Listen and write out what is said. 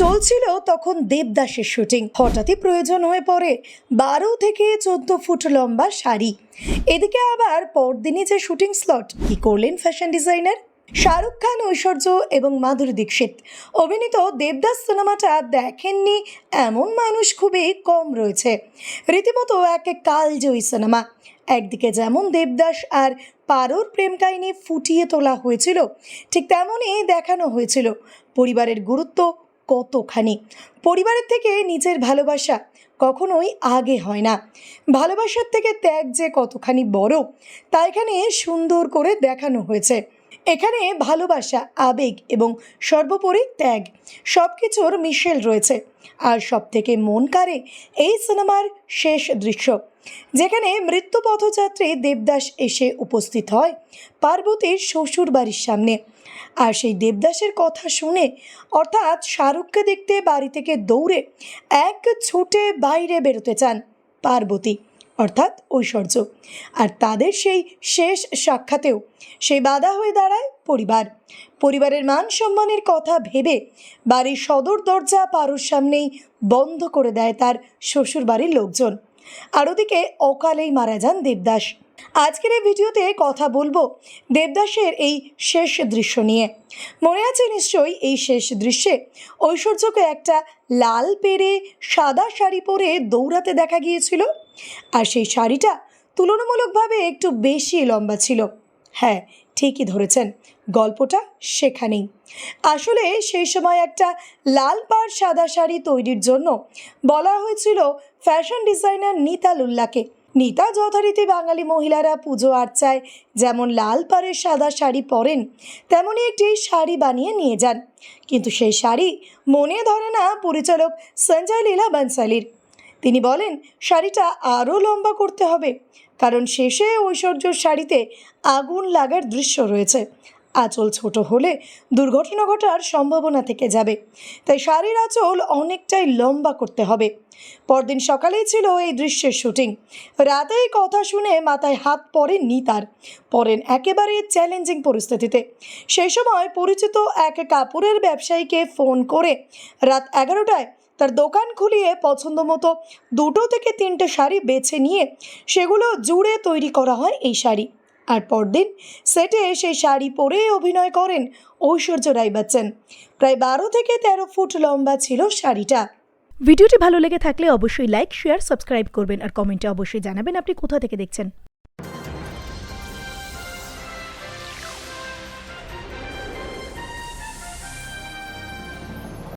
চলছিল তখন দেবদাসের শুটিং হঠাৎই প্রয়োজন হয়ে পড়ে। বারো থেকে চোদ্দ ফুট লম্বা শাড়ি। এদিকে আবার পরদিনই যে শুটিং স্লট কি করলেন ফ্যাশন ডিজাইনার শাহরুখ খান, ঐশ্বর্য এবং মাধুরী দীক্ষিত। অভিনীত দেবদাস সিনেমাটা দেখেননি এমন মানুষ খুবই কম রয়েছে। রীতিমতো এক এক কালজয়ী সিনেমা। একদিকে যেমন দেবদাস আর পারোর প্রেম কাহিনী ফুটিয়ে তোলা হয়েছিল, ঠিক তেমনই দেখানো হয়েছিল। পরিবারের গুরুত্ব কতখানি? পরিবারের থেকে নিজের ভালোবাসা কখনোই আগে হয় না। ভালোবাসার থেকে ত্যাগ যে কতখানি বড়, তা এখানে সুন্দর করে দেখানো হয়েছে। এখানে ভালোবাসা, আবেগ এবং সর্বোপরি ত্যাগ সব কিছুর মিশেল রয়েছে। আর সব থেকে মন কাড়ে এই সিনেমার শেষ দৃশ্য, যেখানে মৃত্যু পথযাত্রী দেবদাস এসে উপস্থিত হয় পার্বতীর শ্বশুর বাড়ির সামনে। আর সেই দেবদাসের কথা শুনে, অর্থাৎ শাহরুখকে দেখতে বাড়ি থেকে দৌড়ে এক ছুটে বাইরে বেরোতে চান পার্বতী। অর্থাৎ ঐশ্বর্য। আর তাদের সেই শেষ সাক্ষাতেও সেই বাধা হয়ে দাঁড়ায় পরিবার। পরিবারের মান সম্মানের কথা ভেবে বাড়ির সদর দরজা পারোর সামনেই বন্ধ করে দেয় তার শ্বশুর বাড়ির লোকজন। আর ওদিকে অকালেই মারা যান দেবদাস। আজকের এই ভিডিওতে কথা বলব দেবদাসের এই শেষ দৃশ্য নিয়ে। মনে আছে নিশ্চয়ই এই শেষ দৃশ্যে ঐশ্বর্যকে একটা লাল পেরে সাদা শাড়ি পরে দৌড়াতে দেখা গিয়েছিল? আর সেই শাড়িটা তুলনামূলকভাবে একটু বেশি লম্বা ছিল। হ্যাঁ ঠিকই ধরেছেন, গল্পটা সেখানেই। আসলে সেই সময় একটা লাল পাড় সাদা শাড়ি তৈরির জন্য বলা হয়েছিল ফ্যাশন ডিজাইনার নিতা লুল্লাকে নিতা যথারীতি বাঙালি মহিলারা পুজো আর্চায় যেমন লাল পাড়ের সাদা শাড়ি পরেন তেমনই একটি শাড়ি বানিয়ে নিয়ে যান। কিন্তু সেই শাড়ি মনে ধরে না পরিচালক সঞ্জয় লীলা বানসালির। তিনি বলেন, শাড়িটা আরও লম্বা করতে হবে, কারণ শেষে ঐশ্বর্যর শাড়িতে আগুন লাগার দৃশ্য রয়েছে। আঁচল ছোট হলে দুর্ঘটনা ঘটার সম্ভাবনা থেকে যাবে, তাই শাড়ির আঁচল অনেকটাই লম্বা করতে হবে। পরদিন সকালেই ছিল এই দৃশ্যের শুটিং। রাতেই কথা শুনে মাথায় হাত পড়ে নিতার পরেন একেবারে চ্যালেঞ্জিং পরিস্থিতিতে। সেই সময় পরিচিত এক কাপড়ের ব্যবসায়ীকে ফোন করে রাত এগারোটায় তার দোকান খুলিয়ে পছন্দ মতো দুটো থেকে তিনটে শাড়ি বেছে নিয়ে সেগুলো জুড়ে তৈরি করা হয় এই শাড়ি। আর পরদিন সেটে সেই শাড়ি পরে অভিনয় করেন ঐশ্বর্য রায় বচ্চন প্রায় বারো থেকে তেরো ফুট লম্বা ছিল শাড়িটা। ভিডিওটি ভালো লেগে থাকলে অবশ্যই লাইক, শেয়ার, সাবস্ক্রাইব করবেন আর কমেন্টে অবশ্যই জানাবেন আপনি কোথা থেকে দেখছেন।